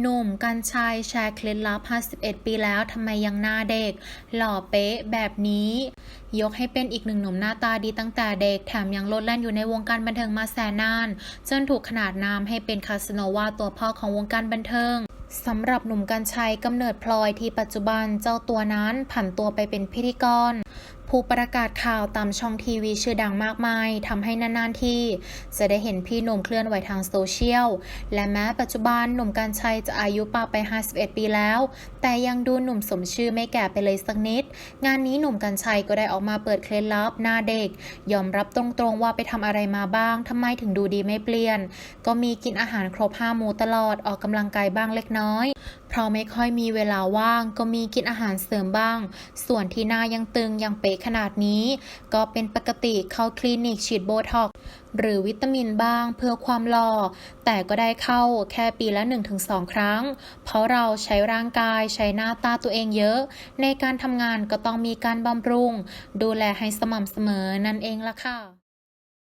หนุ่มกัญชัยแชร์เคล็ดลับ 51 ปีแล้วทำไมยังหน้าเด็ก หล่อเป๊ะแบบนี้ ยกให้เป็นอีกหนึ่งหนุ่มหน้าตาดีตั้งแต่เด็ก แถมยังโลดแล่นอยู่ในวงการบันเทิงมาแสนนาน จนถูกขนานนามให้เป็นคาสโนวาตัวพ่อของวงการบันเทิงสำหรับหนุ่มกัญชัยกำเนิดพลอยที่ปัจจุบันเจ้าตัวนั้นผันตัวไปเป็นพิธีกร ผู้ประกาศข่าวตามช่องทีวีชื่อดังมากมายทำให้นานๆที่ จะได้เห็นพี่หนุ่มเคลื่อนไหวทางโซเชียล และแม้ปัจจุบันหนุ่มกัญชัยจะอายุป่าไป 51 ปีแล้ว แต่ยังดูหนุ่มสมชื่อไม่แก่ไปเลยสักนิด งานนี้หนุ่มกัญชัยก็ได้ออกมาเปิดเคล็ดลับหน้าเด็ก ยอมรับตรงๆว่าไปทำอะไรมาบ้างทำไมถึงดูดีไม่เปลี่ยน ก็มีกินอาหารครบห้าหมู่ตลอดออกกำลังกายบ้างเล็กน้อย เพราะไม่ค่อยมีเวลาว่างก็มีกินอาหารเสริมบ้าง ส่วนที่หน้ายังตึงยังเป๊ะขนาดนี้ ก็เป็นปกติเข้าคลินิกฉีดโบท็อกหรือวิตามินบ้างเพื่อความหล่อ แต่ก็ได้เข้าแค่ปีละ 1-2 ครั้ง เพราะเราใช้ร่างกายใช้หน้าตาตัวเองเยอะ ในการทำงานก็ต้องมีการบำรุง ดูแลให้สม่ำเสมอนั่นเองล่ะค่ะ